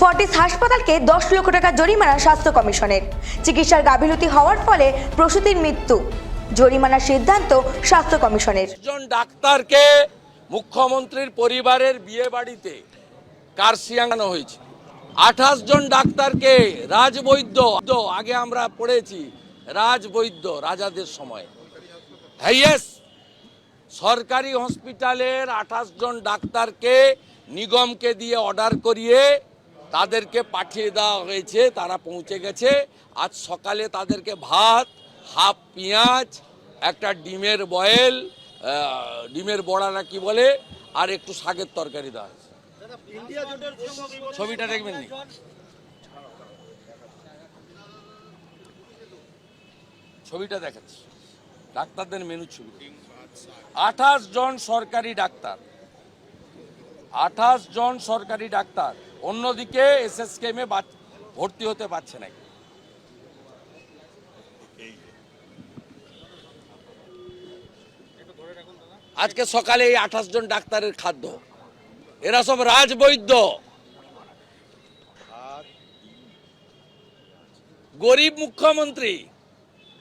Fortis হাসপাতালকে দশ লক্ষ টাকা জরিমানা স্বাস্থ্য কমিশনের। চিকিৎসার গাফিলতি হওয়ার ফলে প্রসূতির মৃত্যু। জরিমানার সিদ্ধান্ত স্বাস্থ্য কমিশনের। জন ডাক্তারকে মুখ্যমন্ত্রীর পরিবারের বিয়ে বাড়িতে কার্সিয়ানো হয়েছে। আঠাশ জন ডাক্তারকে রাজবৈদ্য আগে আমরা পড়েছি, রাজবৈদ্য রাজাদের সময়। হ্যাঁ সরকারি হসপিটালের আঠাশ জন ডাক্তারকে নিগমকে দিয়ে অর্ডার করিয়ে তাদেরকে পাঠিয়ে দেওয়া হয়েছে, তারা পৌঁছে গেছে। আজ সকালে তাদেরকে ভাত, হাফ পেঁয়াজ, একটা ডিমের বয়েল ডিমের বড়া না কি বলে, আর একটু শাকের তরকারি দেওয়া হয়েছে। ছবিটা দেখবেন নি? ছবিটা দেখাচ্ছি। ডাক্তারদের মেনু ছবি। আঠাশ জন সরকারি ডাক্তার। আঠাশ জন সরকারি ডাক্তার। অন্যদিকে এস এস এসএসকেমে ভর্তি হতে পারছে না। আজকে সকালে এই আঠাশ জন ডাক্তারের খাদ্য। এরা সব রাজবৈদ্য। গরিব মুখ্যমন্ত্রী,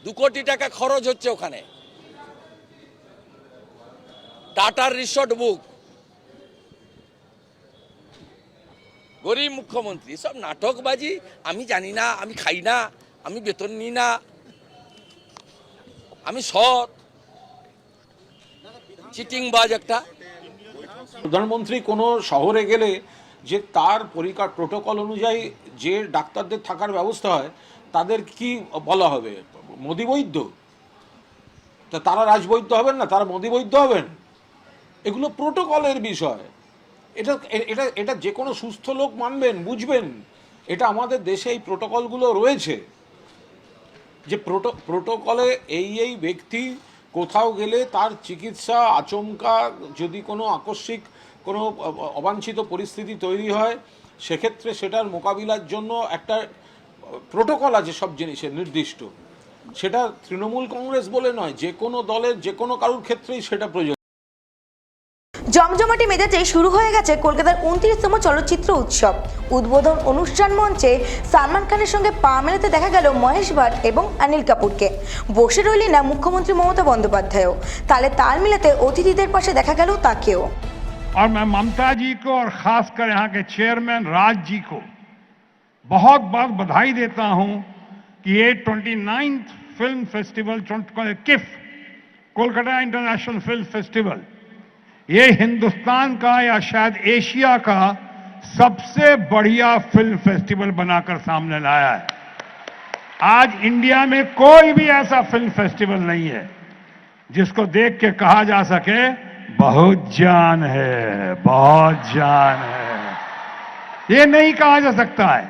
দু কোটি টাকা খরচ হচ্ছে ওখানে। টাটার রিসর্ট বুক গরিব মুখ্যমন্ত্রী সব নাটকবাজি, আমি জানি না, আমি খাই না, আমি বেতন নিই না, আমি সৎ। চিটিংবাজ একটা। প্রধানমন্ত্রী কোনো শহরে গেলে যে তার পরিকার প্রোটোকল অনুযায়ী যে ডাক্তারদের থাকার ব্যবস্থা হয়, তাদের কি বলা হবে? মোদি বৈদ্য? তারা রাজবৈদ্য হবেন না, তারা মোদি বৈদ্য হবেন? এগুলো প্রোটোকলের বিষয়। এটা এটা এটা যে কোনো সুস্থ লোক মানবেন, বুঝবেন। এটা আমাদের দেশে এই প্রোটোকলগুলো রয়েছে। যে প্রোটো, প্রোটোকলে এই এই ব্যক্তি কোথাও গেলে তার চিকিৎসা আচমকা, যদি কোনো আকস্মিক কোনো অবাঞ্ছিত পরিস্থিতি তৈরি হয়, সেক্ষেত্রে সেটার মোকাবিলার জন্য একটা প্রোটোকল আছে সব জিনিসের নির্দিষ্ট। সেটা তৃণমূল কংগ্রেস বলে নয়, যে কোনো দলের, যে কোনো কারোর ক্ষেত্রেই সেটা প্রয়োজন। জমজমাটি মেজাজে শুরু হয়ে গেছে কলকাতার উনত্রিশতম চলচ্চিত্র উৎসব উদ্বোধন অনুষ্ঠান মঞ্চে সালমান খানের সঙ্গে পা মেলাতে দেখা গেল মহেশ ভাট এবং অনিল কাপুরকে বসে রইলেন না মুখ্যমন্ত্রী মমতা বন্দ্যোপাধ্যায়ও তাহলে তাল মিলাতে অতিথিদের পাশে দেখা গেল তাকেও और मैं ममता जी को और खासकर यहाँ के चेयरमैन राज जी को बहुत बहुत बधाई देता हूँ कि ये twenty ninth film festival KIFF Kolkata international film festival ये हिंदुस्तान का या शायद एशिया का सबसे बढ़िया फ़िल्म फेस्टिवल बनाकर सामने लाया है। आज इंडिया में कोई भी ऐसा फ़िल्म फेस्टिवल नहीं है जिसको देख के कहा जा सके, बहुत जान है, बहुत जान है। ये नहीं कहा जा सकता है।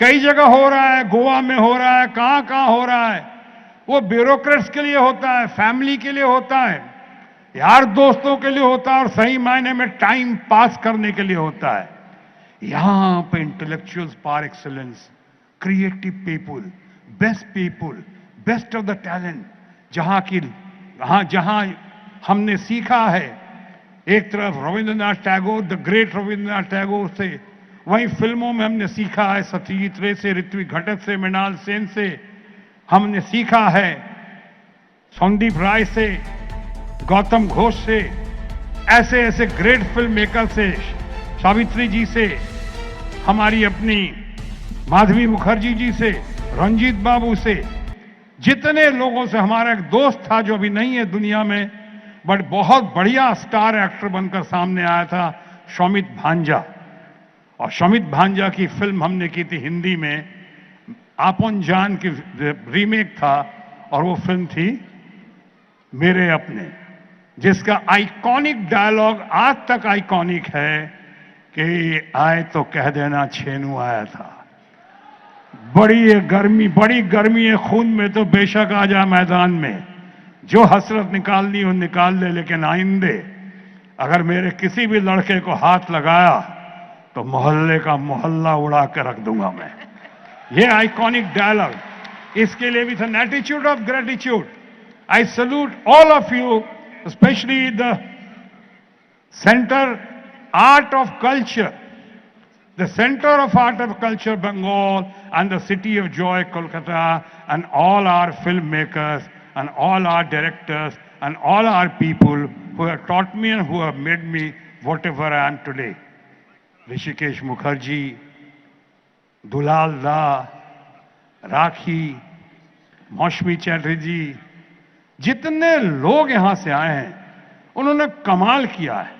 कई जगह हो रहा है, गोवा में हो रहा है कहाँ कहाँ हो रहा है। वो ब्यूरोक्रेट्स के लिए होता है, फैमिली के लिए होता है। यार दोस्तों के लिए होता है और सही मायने में टाइम पास करने के लिए होता है। यहाँ पे intellectuals par excellence creative people best people best of the talent जहाँ की जहाँ जहाँ हमने सीखा है। एक तरफ़ रविंद्रनाथ टैगोर द ग्रेट रविंद्रनाथ टैगोर से, वहीं फ़िल्मों में हमने सीखा है सत्यजीत रे से ऋत्विक घटक से, मृणाल सेन से, हमने सीखा है, संदीप राय से गौतम घोष से ऐसे ऐसे ग्रेट फ़िल्म मेकर से, सावित्री जी से, हमारी अपनी माधवी मुखर्जी जी से, रंजीत बाबू से, जितने लोगों से हमारा एक दोस्त था जो अभी नहीं है दुनिया में बट बहुत बढ़िया स्टार एक्टर बनकर सामने आया था, शौमित भांजा। और शौमित भांजा की फ़िल्म हमने की थी हिंदी में, आपन जान की रीमेक था, और वो फ़िल्म थी, मेरे अपने। जिसका आइकॉनिक डायलॉग आज तक आइकॉनिक है कि आए तो कह देना छेनू आया था। बड़ी ये गर्मी, बड़ी गर्मी है खून में तो बेशक आ जा मैदान में। जो हसरत निकालनी हो निकाल ले, लेकिन आइंदे, अगर मेरे किसी भी लड़के को हाथ लगाया तो मोहल्ले का मोहल्ला उड़ा के रख दूँगा मैं। ये आइकॉनिक डायलॉग इसके लिए with an attitude of gratitude I salute all of you especially the center art of culture, the center of art of culture, Bengal, and the city of joy, Kolkata, and all our filmmakers, and all our directors, and all our people who have taught me and who have made me whatever I am today. Rishikesh Mukherjee, Dulal Da, Rakhi, Moshmi Chatterjee, जितने लोग यहाँ से आए हैं, उन्होंने कमाल किया है।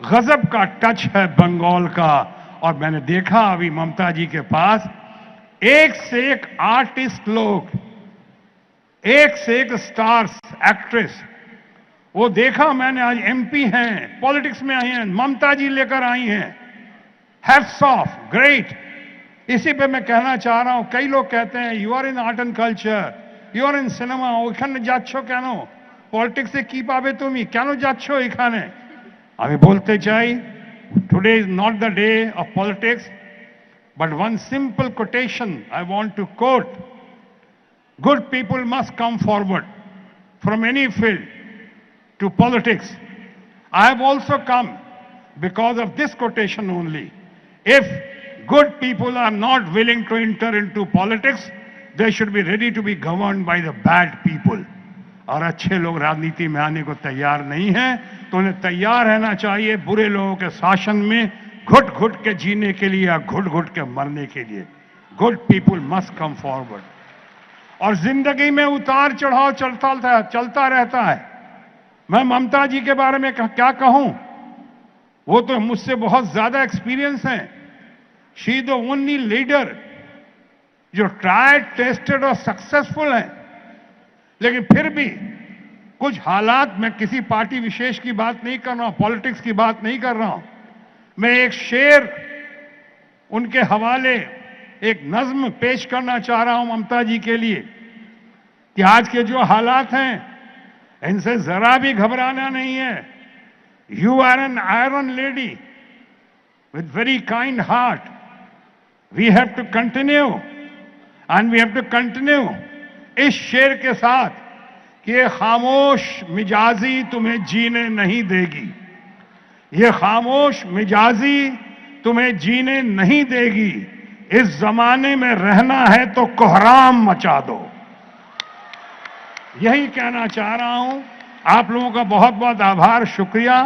गजब का टच है बंगाल का। और मैंने देखा अभी ममता जी के पास, एक से एक आर्टिस्ट लोग, एक से एक स्टार्स एक्ट्रेस वो देखा मैंने आज एमपी हैं पॉलिटिक्स में आई हैं, ममता जी लेकर आई हैं। हेड्स ऑफ़ ग्रेट इसी पे मैं कहना चाह रहा हूँ, कई लोग कहते हैं you are in art and culture you are in cinema ওইখানে যাচ্ছ কেন পলিটিক্সে কি পাবে তুমি কেন যাচ্ছ এখানে আমি বলতে চাই today is not the day of politics but one simple quotation I want to quote good people must come forward from any field to politics. I have also come because of this quotation only. If good people are not willing to enter into politics, they should be ready to be governed by the bad people. और अच्छे लोग राजनीति में आने को तैयार नहीं है तो उन्हें तैयार रहना चाहिए बुरे लोगों के शासन में घुट घुट के जीने के लिए या घुट घुट के मरने के लिए। Good people must come forward और ज़िंदगी में उतार चढ़ाव चलता रहता चलता रहता है। मैं ममता जी के बारे में क्या कहूँ? वो तो मुझसे बहुत ज़्यादा एक्सपीरियंस है। शी द ओनली लीडर जो ट्राई टेस्टेड और सक्सेसफुल है, लेकिन फिर भी कुछ हालात में किसी पार्टी विशेष की बात नहीं कर रहा हूँ पॉलिटिक्स की बात नहीं कर रहा हूँ। मैं एक शेर, उनके हवाले एक नज्म पेश करना चाह रहा हूँ ममता जी के लिए कि आज के जो हालात हैं, इनसे जरा भी घबराना नहीं है। You are an iron lady with very kind heart we have to continue and we have to continue इस शेर के साथ कि ये खामोश मिजाजी तुम्हें जीने नहीं देगी ये खामोश मिजाजी तुम्हें जीने नहीं देगी इस जमाने में रहना है तो कोहराम मचा दो यही कहना चाह रहा हूं आप लोगों का बहुत बहुत আভার শুক্রিয়া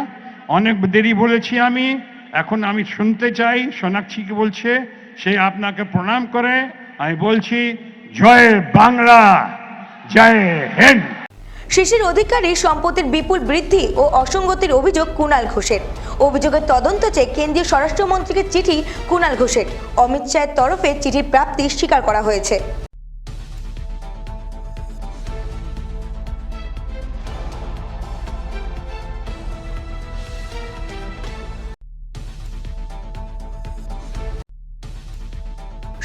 অনেক দেরি বলেছি আমি এখন আমি শুনতে চাই সোনাক্ষী কি বলছে সে আপনাকে প্রণাম করে আমি বলছি, জয় বাংলা, জয় হিন্দ। শিশির অধিকারী সম্পত্তির বিপুল বৃদ্ধি ও অসঙ্গতির অভিযোগ কুনাল ঘোষের। অভিযোগের তদন্ত চেয়ে কেন্দ্রীয় স্বরাষ্ট্রমন্ত্রীকে চিঠি কুণাল ঘোষের। অমিত শাহের তরফে চিঠির প্রাপ্তি স্বীকার করা হয়েছে।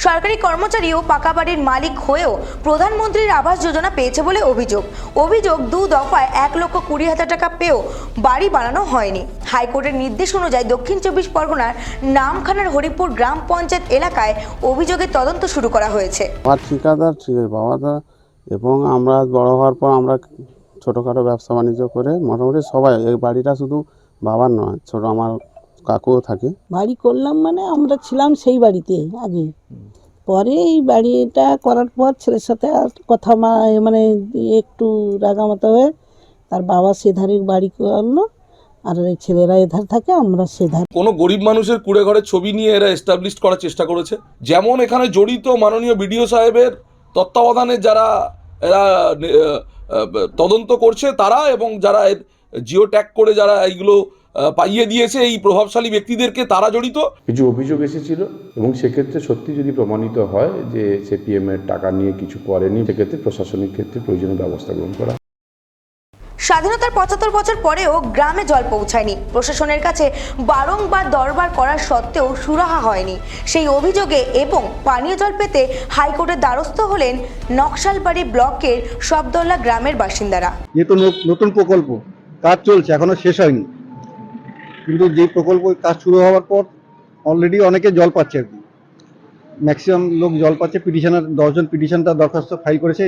সরকারি কর্মচারী ও পাকা বাড়ির মালিক হয়েও প্রধানমন্ত্রীর আবাস যোজনা পেয়েছে বলে অভিযোগ। অভিযোগ দু দফায় এক লক্ষ কুড়ি হাজার টাকা পেয়েও বাড়ি বানানো হয়নি। হাইকোর্টের নির্দেশ অনুযায়ী দক্ষিণ চব্বিশ পরগনার নামখানার হরিপুর গ্রাম পঞ্চায়েত এলাকায় অভিযোগের তদন্ত শুরু করা হয়েছে। আমার ঠিকাদার ঠিক আছে বাবাটা এবং আমরা বড় হওয়ার পর আমরা ছোটোখাটো ব্যবসা বাণিজ্য করে মোটামুটি সবাই, এই বাড়িটা শুধু বাবার নয়, ছোট আমার কাকুও থাকে। বাড়ি করলাম মানে আমরা ছিলাম সেই বাড়িতে আগে। পরে এই বাড়িটা করার পর ছেলের সাথে আর কথা মা- মানে একটু রাগামাতা হয়ে তার বাবা সেধারে বাড়ি করল আর এই ছেলেরা এধার থাকে আমরা সেধার। কোনো গরিব মানুষের কুড়ে ঘরের ছবি নিয়ে এরা এস্টাবলিশ করার চেষ্টা করেছে। যেমন এখানে জড়িত মাননীয় বিডিও সাহেবের তত্ত্বাবধানে যারা এরা তদন্ত করছে তারা এবং যারা জিও ট্যাগ করে যারা এইগুলো পাইয়ে দিয়েছে এই প্রভাবশালী ব্যক্তিদেরকে তারা জড়িত? কিছু অভিযোগ এসেছিল এবং সেক্ষেত্রে সত্যি যদি প্রমাণিত হয় যে সেপিএম এর টাকা নিয়ে কিছু করেনি সেক্ষেত্রে প্রশাসনিক ক্ষেত্রে প্রয়োজনীয় ব্যবস্থা গ্রহণ করা। স্বাধীনতার পঁচাত্তর বছর পরেও গ্রামে জল পৌঁছায়নি। প্রশাসনের কাছে বারংবার দরবার করার সত্ত্বেও সুরাহা হয়নি। সেই অভিযোগে এবং পানীয় জল পেতে হাইকোর্টের দ্বারস্থ হলেন নকশালবাড়ি ব্লকের সবদল্লা গ্রামের বাসিন্দারা। তো নতুন প্রকল্প কাজ চলছে এখনও শেষ হয়নি। কিন্তু যে প্রকল্প কাজ শুরু হওয়ার পর অলরেডি অনেকে জল পাচ্ছে আর কি। ম্যাক্সিমাম লোক জল পাচ্ছে পিটিশনার দশজন পিটিশনটা দরখাস্ত ফাইল করেছে,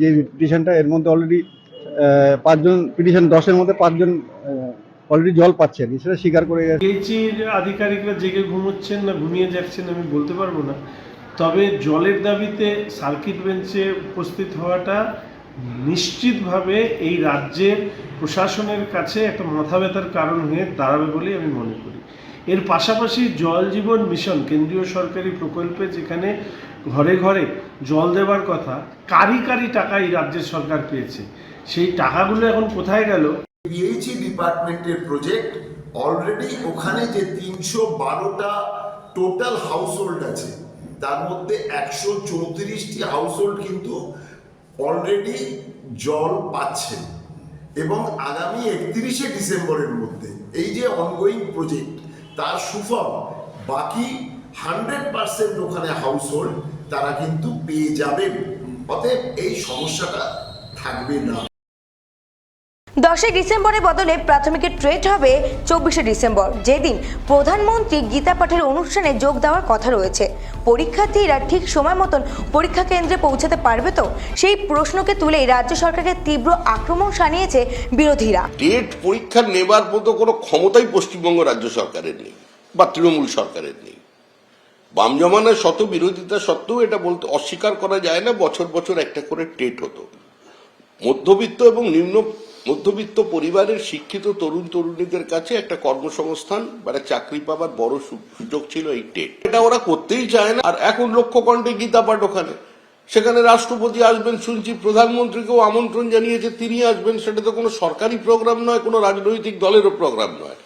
যে পিটিশনটা এর মধ্যে অলরেডি পাঁচজন পিটিশন দশের মধ্যে পাঁচজন অলরেডি জল পাচ্ছে আর কি। সেটা স্বীকার করে গেছে। আধিকারিকরা জেগে ঘুমোচ্ছেন না, ঘুমিয়ে যাচ্ছেন আমি বলতে পারব না। তবে জলের দাবিতে সার্কিট বেঞ্চে উপস্থিত হওয়াটা নিশ্চিতভাবে এই রাজ্যের প্রশাসনের কাছে একটা মাথা ব্যথার কারণ হয়ে দাঁড়াবে বলেই আমি মনে করি। এর পাশাপাশি জল জীবন মিশন, কেন্দ্রীয় সরকারি প্রকল্পে যেখানে ঘরে ঘরে জল দেওয়ার কথা, কারি কারি টাকা এই রাজ্যের সরকার পেয়েছে। সেই টাকাগুলো এখন কোথায় গেল? পিএইচই ডিপার্টমেন্টের প্রজেক্ট অলরেডি ওখানে যে তিনশো বারোটা টোটাল হাউসহোল্ড আছে, তার মধ্যে একশো চৌত্রিশটি হাউসহোল্ড কিন্তু অলরেডি জল পাচ্ছে এবং আগামী একত্রিশে ডিসেম্বরের মধ্যে এই যে অনগোয়িং প্রজেক্ট তার সুফল বাকি হান্ড্রেড পার্সেন্ট ওখানে হাউসহোল্ড তারা কিন্তু পেয়ে যাবেন। অতএব এই সমস্যাটা থাকবে না। দশই ডিসেম্বরের বদলে প্রাথমিকের ট্রেড হবে চব্বিশে ডিসেম্বর। যেদিন প্রধানমন্ত্রী গীতা পাঠের অনুষ্ঠানে যোগ দেওয়ার কথা রয়েছে। পরীক্ষার্থীরা ঠিক সময় মতন পরীক্ষা কেন্দ্রে পৌঁছাতে পারবে তো? সেই প্রশ্নকে তুলেই রাজ্য সরকারকে তীব্র আক্রমণ শানিয়েছে বিরোধীরা। টেট পরীক্ষা নেবার মতো কোনো ক্ষমতাই পশ্চিমবঙ্গ রাজ্য সরকারের নেই বা তৃণমূল সরকারের নেই। বাম জমানার শত বিরোধিতা সত্ত্বেও এটা বলতে অস্বীকার করা যায় না, বছর বছর একটা করে টেট হতো। মধ্যবিত্ত এবং নিম্ন মধ্যবিত্ত পরিবারের শিক্ষিত তরুণ তরুণীদের কাছে একটা কর্মসংস্থান একটা চাকরি পাবার বড় সুযোগ ছিল এই টেট। এটা ওরা করতেই চায় না। আর এখন লক্ষ্য কণ্ঠে গীতা পাঠ ওখানে। সেখানে রাষ্ট্রপতি আসবেন শুনছি, প্রধানমন্ত্রীকেও আমন্ত্রণ জানিয়েছে, তিনি আসবেন। সেটা তো কোনো সরকারি প্রোগ্রাম নয়, কোনো রাজনৈতিক দলেরও প্রোগ্রাম নয়।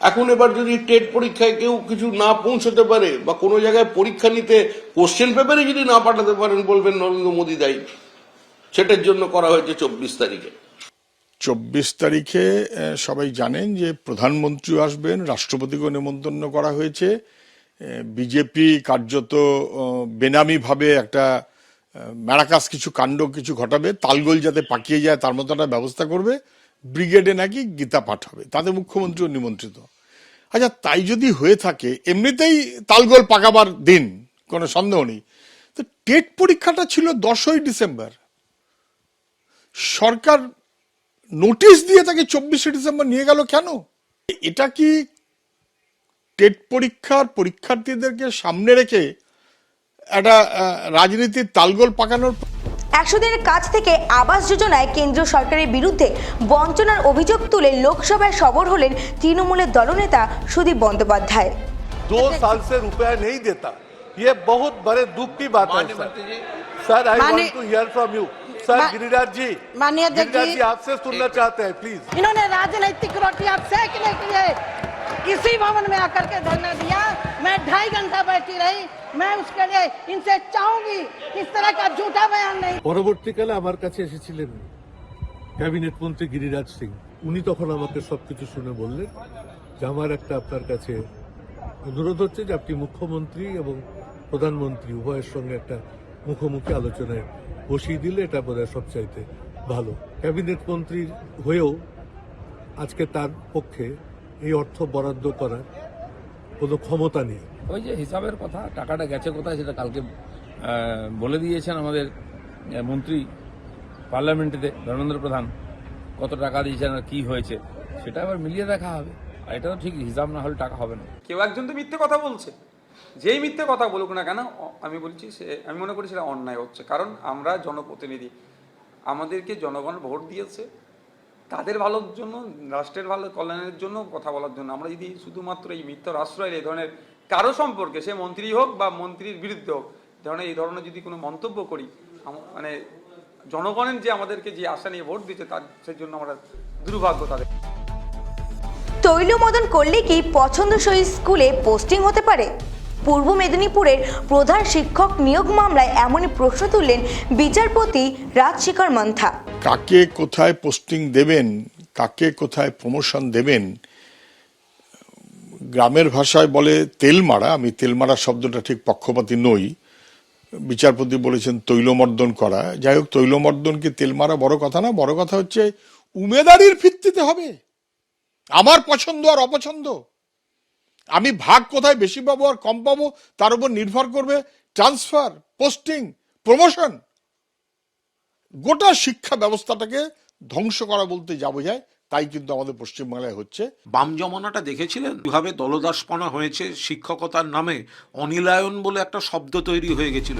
এখন এবার যদি টেট পরীক্ষায় কেউ কিছু না পৌঁছতে পারে বা কোনো জায়গায় পরীক্ষা নিতে কোশ্চেন পেপারে যদি না পাঠাতে পারেন বলবেন নরেন্দ্র মোদী দায়ী। সেটার জন্য করা হয়েছে চব্বিশ তারিখে। চব্বিশ তারিখে সবাই জানেন যে প্রধানমন্ত্রী আসবেন রাষ্ট্রপতিকে নেমন্তন্ন করা হয়েছে। বিজেপি কার্যত বেনামিভাবে একটা ম্যারাকাস কিছু কাণ্ড কিছু ঘটাবে, তালগোল যাতে পাকিয়ে যায় তার মতো একটা ব্যবস্থা করবে, ব্রিগেডে নাকি গীতা পাঠ হবে, তাতে মুখ্যমন্ত্রীও নিমন্ত্রিত। আচ্ছা তাই যদি হয়ে থাকে, এমনিতেই তালগোল পাকাবার দিন, কোনো সন্দেহ নেই। তো টেট পরীক্ষাটা ছিল দশই ডিসেম্বর। সরকার নোটিশ দিয়ে তাকে চব্বিশে ডিসেম্বর নিয়ে গেল কেন এটা কি টেট পরীক্ষার পরীক্ষার্থীদেরকে সামনে রেখে একটা আহ, রাজনীতির তালগোল পাকানোর একশো দিনের কাজ থেকে আবাস যোজনায় কেন্দ্রীয় সরকারের বিরুদ্ধে বঞ্চনার অভিযোগ তুলে লোকসভায় সবর হলেন তৃণমূলের দলনেতা সুদীপ বন্দ্যোপাধ্যায় दो साल से रुपया नहीं देता ये बहुत बड़े दुख की बात है sir sir I want to hear from you sir Giriraj ji माननीय गिरिराज जी आपसे सुनना चाहते हैं प्लीज इन्होंने राजनीतिक रोटियां सेकने के लिए इसी भवन में आकर के धरना दिया मैं ढाई घंटा बैठी रही मैं उसके लिए इनसे चाहूंगी इस तरह का झूठा बयान नहीं পরবর্তীকালে আমার কাছে এসেছিলেন ক্যাবিনেট মন্ত্রী গিরিরাজ সিং উনি তখন আমাকে সবকিছু শুনে বললেন যে আমার একটা আপনার কাছে অনুরোধ হচ্ছে যে আপনি মুখ্যমন্ত্রী এবং প্রধানমন্ত্রী উভয়ের সঙ্গে একটা মুখোমুখি আলোচনায় বসিয়ে দিলে এটা বোধহয় সবচাইতে ভালো। ক্যাবিনেট মন্ত্রী হয়েও আজকে তার পক্ষে এই অর্থ বরাদ্দ করার কোনো ক্ষমতা নেই। ওই যে হিসাবের কথা টাকাটা গেছে কোথায় সেটা কালকে বলে দিয়েছেন আমাদের মন্ত্রী পার্লামেন্টেতে ধর্মেন্দ্র প্রধান। কত টাকা দিয়েছেন আর কি হয়েছে সেটা আবার মিলিয়ে দেখা হবে। আর এটা তো ঠিক হিসাব না হলে টাকা হবে না। কেউ একজন তো মিথ্যে কথা বলছে। যেই মিথ্যে কথা বলুক না কেন আমি বলছি সে, আমি মনে করি সেটা অন্যায় হচ্ছে। কারণ আমরা জনপ্রতিনিধি। আমাদেরকে জনগণ ভোট দিয়েছে। তাদের ভালোর জন্য, রাষ্ট্রের ভালো, কল্যাণের জন্য কথা বলার জন্য। আমরা যদি শুধুমাত্র এই মিথ্যার আশ্রয় এই ধরনের কারও সম্পর্কে, সে মন্ত্রী হোক বা মন্ত্রীর বিরুদ্ধে হোক ধরনের, এই ধরনের যদি কোনো মন্তব্য করি মানে জনগণের যে আমাদেরকে যে আশা নিয়ে ভোট দিচ্ছে, তার, সেই জন্য আমরা দুর্ভাগ্য তাদের। তৈল মদন করলে কি পছন্দসই স্কুলে পোস্টিং হতে পারে? পূর্ব মেদিনীপুরের প্রধান শিক্ষক নিয়োগ মামলায় এমনই প্রশ্ন তুললেন বিচারপতি রাজশেখর মান্থা। কাকে কোথায় পোস্টিং দেবেন, কাকে কোথায় প্রমোশন দেবেন, গ্রামের ভাষায় বলে তেলমারা আমি তেলমারা শব্দটা ঠিক পক্ষপাতী নই, বিচারপতি বলেছেন তৈলমর্দন করা, যাই হোক তৈলমর্দন কি তেলমারা বড় কথা না, বড় কথা হচ্ছে উমেদারির ভিত্তিতে হবে, আমার পছন্দ আর অপছন্দ। আমি ভাগ কোথায় বেশি পাবো আর কম পাবো, তার উপর নির্ভর করবে ট্রান্সফার পোস্টিং প্রমোশন গোটা শিক্ষা ব্যবস্থাটাকে ধ্বংস করা বলতে যাব যায় তাই কিন্তু আমাদের পশ্চিমবাংলায় হচ্ছে। বাম জমানাটা দেখেছিলেন? কীভাবে দলদাসপনা হয়েছে শিক্ষকতার নামে অনিলায়ন বলে একটা শব্দ তৈরি হয়ে গেছিল।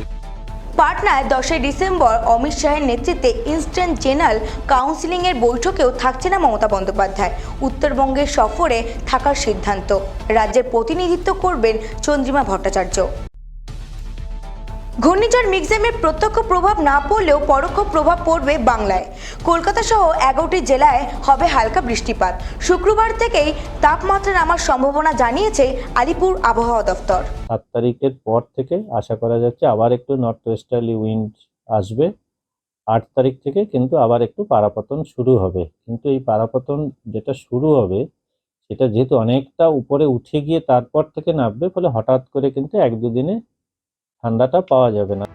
পাটনায় দশই ডিসেম্বর অমিত শাহের নেতৃত্বে ইনস্ট্যান্ট জেনারেল কাউন্সিলিংয়ের বৈঠকেও থাকছে না মমতা বন্দ্যোপাধ্যায়। উত্তরবঙ্গের সফরে থাকার সিদ্ধান্ত। রাজ্যের প্রতিনিধিত্ব করবেন চন্দ্রিমা ভট্টাচার্য। ঘূর্ণিঝড় মিক্সেমের প্রত্যক্ষ প্রভাব না পড়লেও পরোক্ষ প্রভাব পড়বে বাংলায়। কলকাতা সহ এগারোটি জেলায় হবে হালকা বৃষ্টিপাত। শুক্রবার থেকেই তাপমাত্রা নামার সম্ভাবনা জানিয়েছে আলিপুর আবহাওয়া দফতর সাত তারিখের পর থেকে আশা করা যাচ্ছে আবার একটু নর্থ ওয়েস্টার্লি উইন্ড আসবে। আট তারিখ থেকে কিন্তু আবার একটু পারাপতন শুরু হবে। কিন্তু এই পারাপতন যেটা শুরু হবে, সেটা যেহেতু অনেকটা উপরে উঠে গিয়ে তারপর থেকে নামবে, ফলে হঠাৎ করে কিন্তু এক দুদিনে ঠান্ডাটা পাওয়া যাবে না।